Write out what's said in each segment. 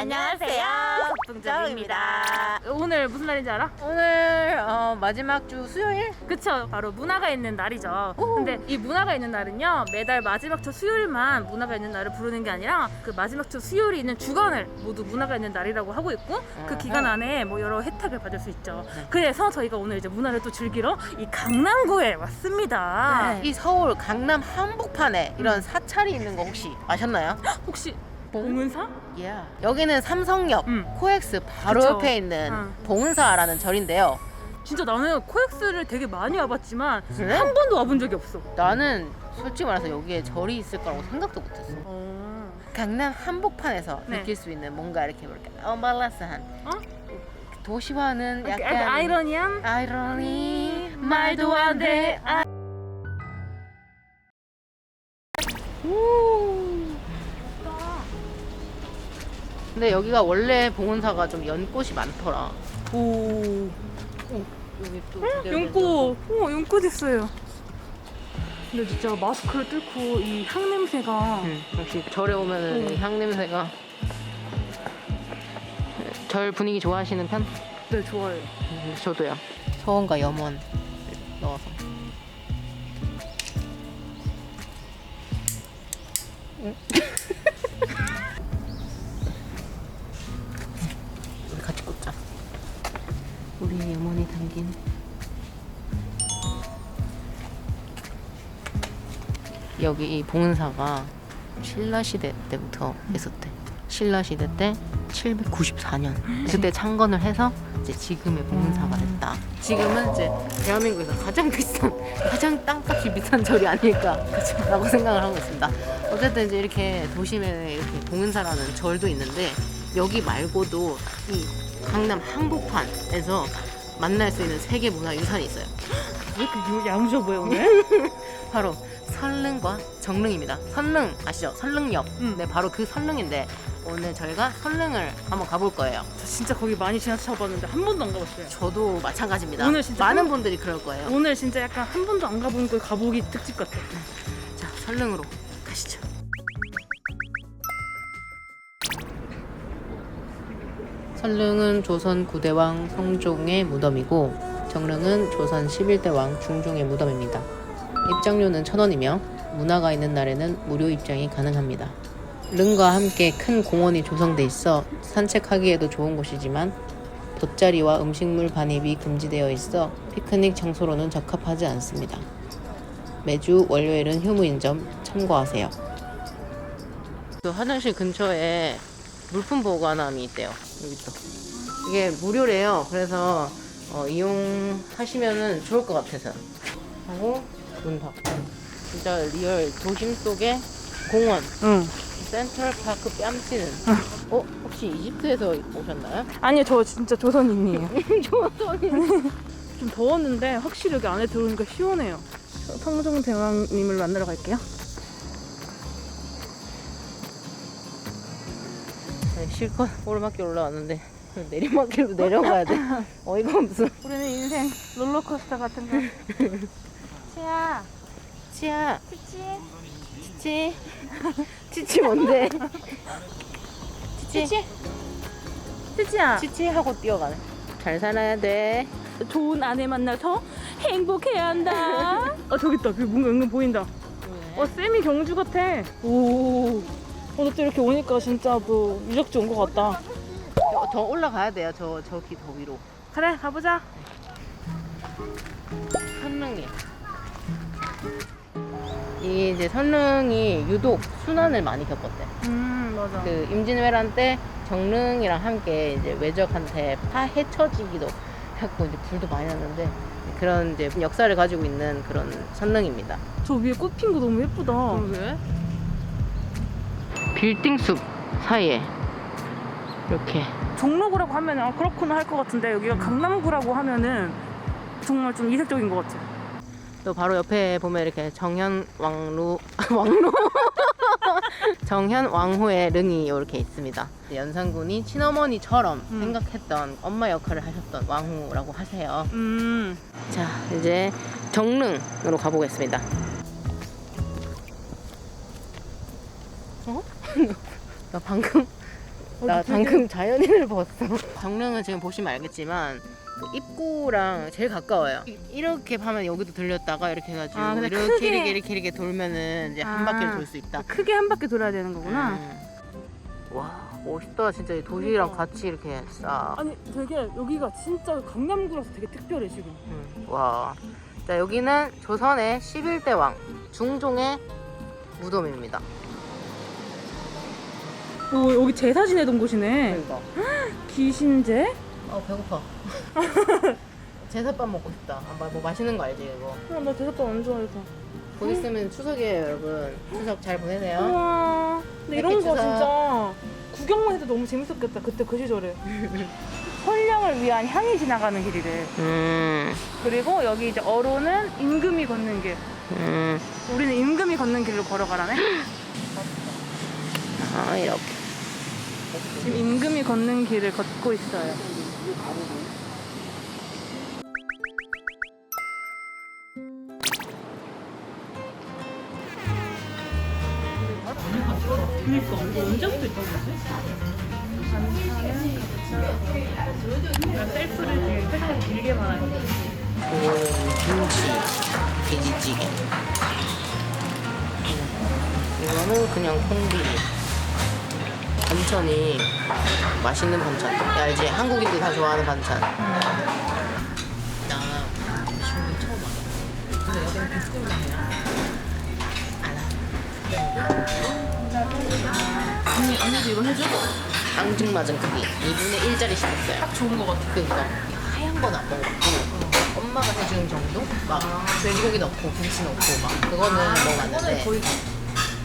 안녕하세요. 북정입니다. 오늘 무슨 날인지 알아? 오늘 어, 마지막 주 수요일? 그쵸 바로 문화가 있는 날이죠 근데 이 문화가 있는 날은요 매달 마지막 주 수요일만 문화가 있는 날을 부르는 게 아니라 그 마지막 주 수요일이 있는 주간을 모두 문화가 있는 날이라고 하고 있고 그. 기간 안에 뭐 여러 혜택을 받을 수 있죠 네. 그래서 저희가 오늘 이제 문화를 또 즐기러 이 강남구에 왔습니다 이 서울 강남 한복판에 이런 사찰이 있는 거 혹시 아셨나요? 혹시 봉은사? 예. 여기는 삼성역 음. 코엑스 바로 그쵸. 옆에 있는 응. 봉은사라는 절인데요. 진짜 나는 코엑스를 되게 많이 와봤지만 그래? 한 번도 와본 적이 없어 나는 솔직히 말해서 여기에 절이 있을 거라고 생각도 못했어. 어... 강남 한복판에서 네. 느낄 수 있는 뭔가 이렇게 뭐랄까 어발라스한 어? 도시화는 약간 약간 아이러니한? 아이러니 말도 안 돼. 아. 근데 여기가 원래 봉은사가 좀 연꽃이 많더라. 오... 여기 또 연꽃! 어, 연꽃 있어요. 근데 진짜 마스크를 뚫고 이 향 냄새가 응, 역시 절에 오면은 음. 향 냄새가 절 분위기 좋아하시는 편? 네, 좋아요. 음, 저도요. 소원과 염원 넣어서. 우리 같이 꽂자. 우리의 염원이 담긴. 여기 이 봉은사가 신라 시대 때부터 있었대. 신라 시대 때 794년 그때 창건을 해서 이제 지금의 봉은사가 됐다. 지금은 이제 대한민국에서 가장 비싼 가장 땅값이 비싼 절이 아닐까라고 생각을 하고 있습니다. 어쨌든 이제 이렇게 도심에 이렇게 봉은사라는 절도 있는데 여기 말고도 이 강남 한복판에서 만날 수 있는 세계 문화 유산이 있어요. 왜 이렇게 야무져 보여, 오늘? 바로 설릉과 정릉입니다. 설릉 아시죠? 설릉역. 음. 네, 바로 그 설릉인데 오늘 저희가 설릉을 한번 가볼 거예요. 저 진짜 거기 많이 지나쳐봤는데 한 번도 안 가봤어요. 저도 마찬가지입니다. 오늘 진짜 많은 한- 분들이 그럴 거예요. 오늘 진짜 약간 한 번도 안 가본 걸 가보기 특집 같아. 자, 설릉으로 가시죠. 설릉은 조선 9대 왕 성종의 무덤이고 정릉은 조선 11대 왕 중종의 무덤입니다. 입장료는 1,000원이며 문화가 있는 날에는 무료 입장이 가능합니다. 릉과 함께 큰 공원이 조성돼 있어 산책하기에도 좋은 곳이지만 돗자리와 음식물 반입이 금지되어 있어 피크닉 장소로는 적합하지 않습니다. 매주 월요일은 휴무인 점 참고하세요. 그 화장실 근처에 물품 보관함이 있대요. 여기 또. 이게 무료래요. 그래서 어, 이용하시면 좋을 것 같아서. 하고 문 닫고. 진짜 리얼 도심 속의 공원. 응. 센트럴파크 뺨치는. 어? 혹시 이집트에서 오셨나요? 아니요, 저 진짜 조선인이에요. 조선인. 좀 더웠는데 확실히 여기 안에 들어오니까 시원해요. 저 성종 대왕님을 만나러 갈게요. 네, 실컷 오르막길 올라왔는데 내리막길로 내려가야 돼. 어이가 없어. 우리는 인생 롤러코스터 같은 거. 치야, 치야, 치치. 치치. 치치 뭔데? 치치. 치치야. 치치 하고 뛰어가네. 잘 살아야 돼. 좋은 아내 만나서 행복해야 한다. 어 저기 있다. 그 뭔가 은근 보인다. 어 쌤이 경주 같아. 오. 오늘 또 이렇게 오니까 진짜 뭐 유적지 온 것 같다. 더, 더 올라가야 돼요. 저 저기 더 위로. 그래 가보자. 선릉이. 이 이제 선릉이 유독 순환을 많이 겪었대. 음 맞아. 그 임진왜란 때 정릉이랑 함께 이제 외적한테 파헤쳐지기도 했고 이제 불도 많이 났는데 그런 이제 역사를 가지고 있는 그런 선릉입니다. 저 위에 꽃핀거 너무 예쁘다. 왜? 빌딩 숲 사이에 이렇게 종로구라고 하면 아 그렇구나 할 것 같은데 여기가 강남구라고 하면은 정말 좀 이색적인 것 같아. 또 바로 옆에 보면 이렇게 정현 왕루 왕루 정현 왕후의 릉이 이렇게 있습니다. 연산군이 친어머니처럼 음. 생각했던 엄마 역할을 하셨던 왕후라고 하세요. 음. 자 이제 정릉으로 가보겠습니다. 어? 나 방금 나 되게- 방금 자연인을 봤어. 정릉은 지금 보시면 알겠지만 그 입구랑 제일 가까워요. 이- 이렇게 하면 여기도 들렸다가 이렇게 해가지고 아, 근데 이렇게 크게- 이렇게 이렇게 이렇게 돌면은 이제 한 아. 바퀴를 돌 수 있다. 크게 한 바퀴 돌아야 되는 거구나. 음. 와 멋있다 진짜 이 도시랑 같이 이렇게 싹. 아니 되게 여기가 진짜 강남구라서 되게 특별해 지금. 음, 와. 자 여기는 조선의 11대 왕 중종의 무덤입니다. 오 여기 제사 지내던 곳이네. 이거. 귀신제? 어 배고파. 제사밥 먹고 싶다. 아, 뭐 맛있는 거 알지 이거. 어, 나 제사밥 안 좋아해서. 곧 있으면 추석이에요 여러분. 추석 잘 보내세요. 우와. 근데 이런 거 햇빛 진짜 구경만 해도 너무 재밌었겠다. 그때 그 시절에. 헐령을 위한 향이 지나가는 길이래. 음, 그리고 여기 이제 어로는 임금이 걷는 길. 음, 우리는 임금이 걷는 길로 걸어가라네. 아 이렇게. 지금 임금이 걷는 길을 걷고 있어요. 그니까 언제부터 있던 거지? 셀프를 되게 회사가 길게 말하는 오, 김치, 돼지찌개. 이거는 그냥 콩비리. 반찬이 맛있는 반찬. 야, 알지? 한국인들 다 좋아하는 반찬. 나 지금 처음 와. 근데 여기는 비스듬함이야. 언니, 언니도 이거 해줘? 앙증맞은 크기. 2분의 1짜리 시켰어요. 딱 좋은 거 같아. 그니까 하얀 건 안 먹었고 엄마가 해주는 정도? 막 돼지고기 넣고 김치 넣고 막 그거는 먹어봤는데 거의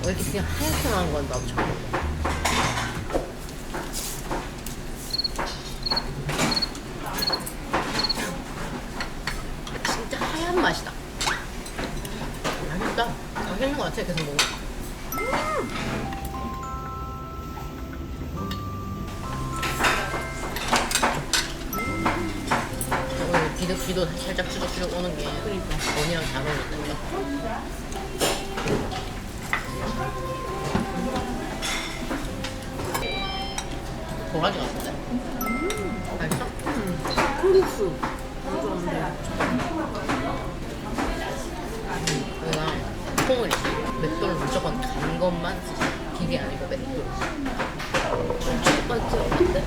왜 이렇게 그냥 하얗게 나온 건 처음 먹어 도라지 같은데? 맛있어? 콩국수. 여기가 콩을 맷돌 무조건 간 것만 쓰지 기계 아니고 맷돌 맞지? 어때?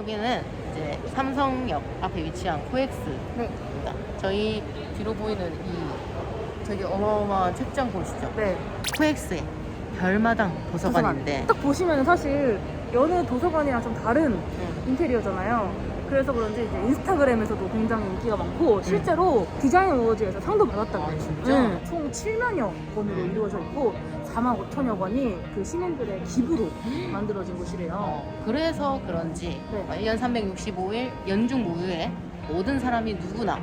여기는 이제 삼성역 앞에 위치한 코엑스입니다. 저희 뒤로 보이는 이 되게 어마어마한 책장 보이시죠? 네. 코엑스의 별마당 도서관인데 딱 보시면 사실 여느 도서관이랑 좀 다른 응. 인테리어잖아요. 그래서 그런지 이제 인스타그램에서도 굉장히 인기가 많고 실제로 디자인 어워즈에서 상도 받았다고 아, 해요. 진짜? 응. 총 7만여 건으로 이루어져 있고 4만 5천여 건이 그 시민들의 기부로 만들어진 곳이래요. 어, 그래서 그런지 네. 1년 365일 연중 무휴에 모든 사람이 누구나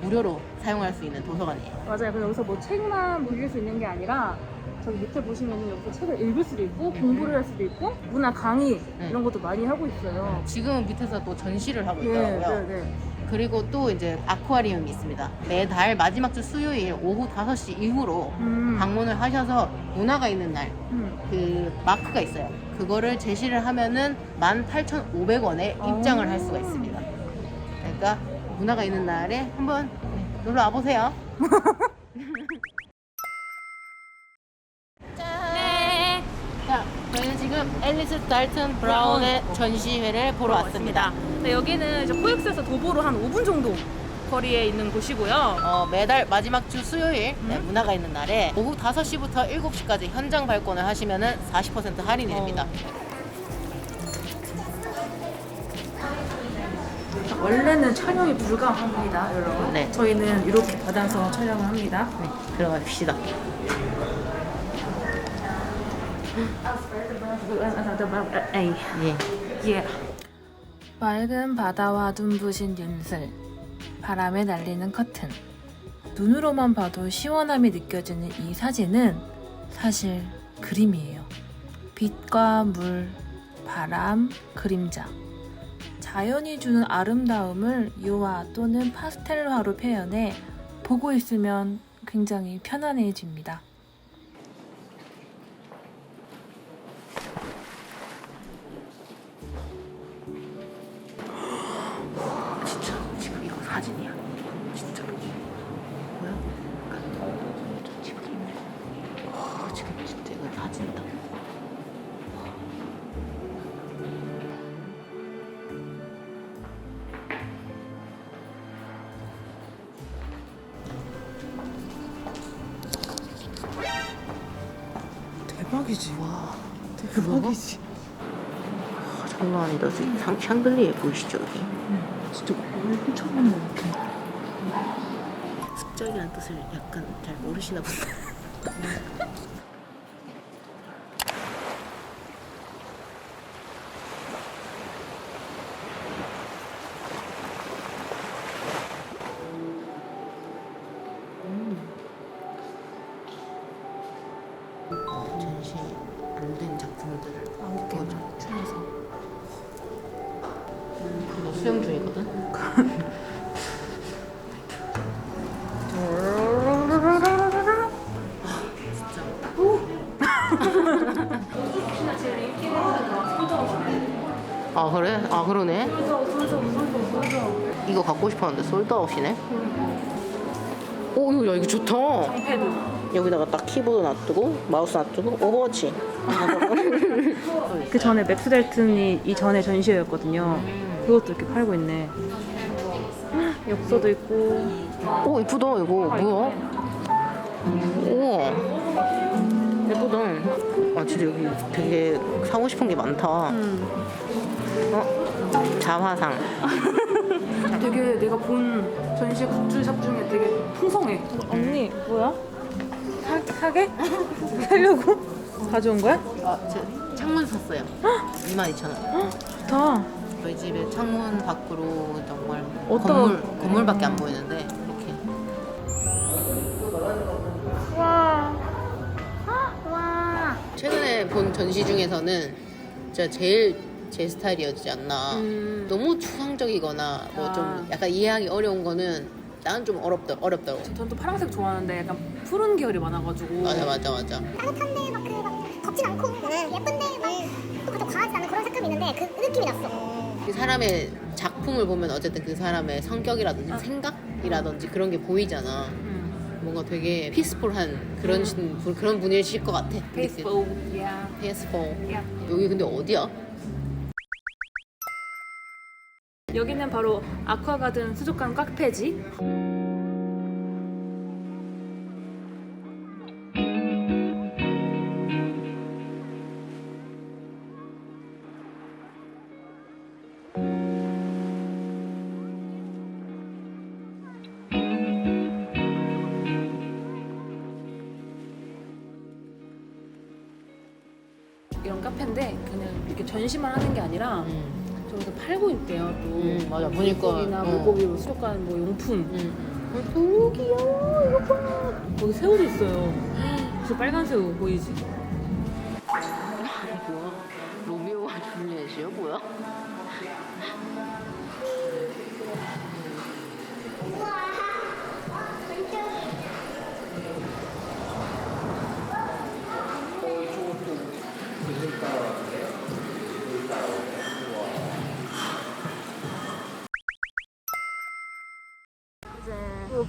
무료로 사용할 수 있는 도서관이에요. 맞아요. 그래서 여기서 뭐 책만 빌릴 수 있는 게 아니라 저기 밑에 보시면은 여기서 책을 읽을 수도 있고 공부를 할 수도 있고 문화 강의 네. 이런 것도 많이 하고 있어요. 지금은 밑에서 또 전시를 하고 네, 있더라고요. 네, 네. 그리고 또 이제 아쿠아리움이 있습니다. 매달 마지막 주 수요일 오후 5시 이후로 음, 방문을 하셔서 문화가 있는 날 음. 그 마크가 있어요. 그거를 제시를 하면은 18,500원에 입장을 할 수가 있습니다. 그러니까 문화가 있는 날에 한번 네, 놀러 와 보세요. 앨리스 달튼 브라운의 전시회를 보러 왔습니다. 네, 여기는 이제 코엑스에서 도보로 한 5분 정도 거리에 있는 곳이고요. 어, 매달 마지막 주 수요일 네, 음. 문화가 있는 날에 오후 5시부터 7시까지 현장 발권을 하시면은 40% 할인이 됩니다. 어. 원래는 촬영이 불가합니다, 여러분. 네. 저희는 이렇게 받아서 촬영을 합니다. 네, 들어갑시다. 예. 맑은 바다와 눈부신 윤슬, 바람에 날리는 커튼. 눈으로만 봐도 시원함이 느껴지는 이 사진은 사실 그림이에요. 빛과 물, 바람, 그림자. 자연이 주는 아름다움을 유화 또는 파스텔화로 표현해 보고 있으면 굉장히 편안해집니다. 사진이다. 대박이지. 와, 대박이지. 아, 장난 아니다. 지금 상- 샹들리에 보이시죠 여기? 진짜 엄청 같아. 습작이라는 뜻을 약간 잘 모르시나 본데. 아 그래? 아 그러네. 이거 갖고 싶었는데 솔드아웃이네. 오 이거 야 이거 좋다. 패드. 여기다가 딱 키보드 놔두고 마우스 놔두고 오버워치. 그 전에 맥스 델튼이 이 전에 전시회였거든요. 그것도 이렇게 팔고 있네. 헉, 엽서도 있고. 오 이쁘다 이거 뭐야? 우와 진짜 여기 되게 사고 싶은 게 많다. 어 자화상. 되게 내가 본 전시 굿즈샵 중에 되게 풍성해. 언니 뭐야? 사, 사게? 사려고? 가져온 거야? 아, 제 창문 샀어요. 22,000원. 좋다. 저희 집에 창문 밖으로 정말 어떤- 건물 건물밖에 안 보이는데 본 전시 중에서는 진짜 제일 제 스타일이었지 않나. 너무 추상적이거나 뭐 좀 아. 약간 이해하기 어려운 거는 나는 좀 어렵더 어렵더라고. 전 또 파란색 좋아하는데 약간 푸른 계열이 많아가지고. 맞아 맞아 맞아. 따뜻한데 막 그 막 덥진 않고 예쁜데 막또 과하지 않은 그런 색감이 있는데 그 느낌이 났어. 그 사람의 작품을 보면 어쨌든 그 사람의 성격이라든지 아. 생각이라든지 그런 게 보이잖아. 음. 뭔가 되게 피스풀한 그런 신- 그런 분이실 것 같아. 페이스북. 야. 피스풀. 야. 여기 근데 어디야? 여기는 바로 아쿠아가든 수족관 카페지. 이런 카페인데 그냥 이렇게 전시만 하는 게 아니라 음. 저기서 팔고 있대요 또 음, 맞아. 보니까, 물고기나 어. 물고기 뭐 수족관 뭐 용품 음. 어, 너무 귀여워 이거 봐 거기 새우도 있어요 저 빨간 새우 보이지?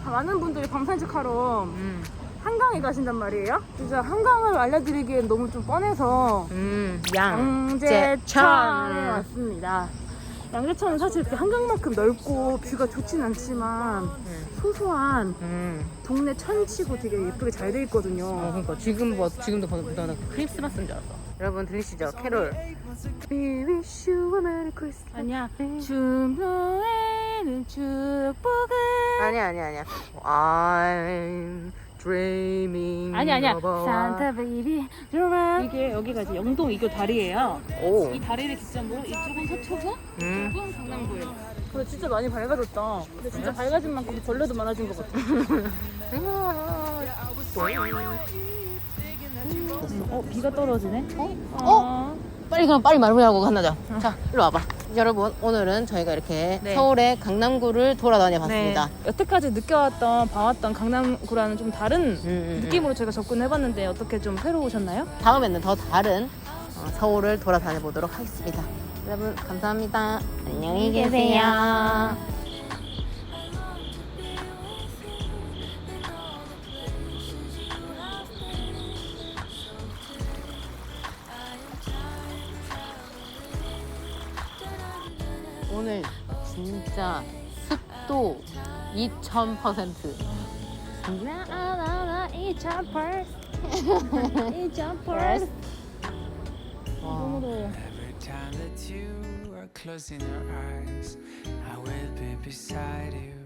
많은 분들이 방산책하러 음. 한강에 가신단 말이에요 진짜 한강을 알려드리기엔 너무 좀 뻔해서 음. 양재천에 왔습니다 양재천은 사실 이렇게 한강만큼 넓고 뷰가 좋진 않지만 음. 소소한 음. 동네 천치고 되게 예쁘게 잘돼 있거든요 어, 그러니까 지금 뭐 지금도 보다 나 크리스마스인 줄 알았어. 여러분 들리시죠? 캐롤. We wish you a merry Christmas 아니야 주노에는 축복을 아니야 아니야 아니야. I'm dreaming. 아니 아니야 산타 베이비 이게 여기가 이제 영동 이교 다리예요 오. 이 다리를 기점으로 이쪽은 서초구 음. 이쪽은 강남구예요 근데 진짜 많이 밝아졌다 근데 진짜 밝아진 만큼 벌레도 많아진 것 같아 어 비가 떨어지네 어? 어? 빨리 그럼 빨리 마무리하고 간나자. 자, 일로 와봐. 여러분, 오늘은 저희가 이렇게 네. 서울의 강남구를 돌아다녀 봤습니다. 네. 여태까지 느껴왔던 봐왔던 강남구라는 좀 다른 음, 음, 음. 느낌으로 저희가 접근해봤는데 어떻게 좀 새로우셨나요? 다음에는 더 다른 어, 서울을 돌아다녀 보도록 하겠습니다. 여러분, 감사합니다. 안녕히 계세요. 오늘 진짜 습도 2000%. 나나나 이점펄 이점펄 와. 너무 더워 Every time that you are closing your eyes, I will be beside you.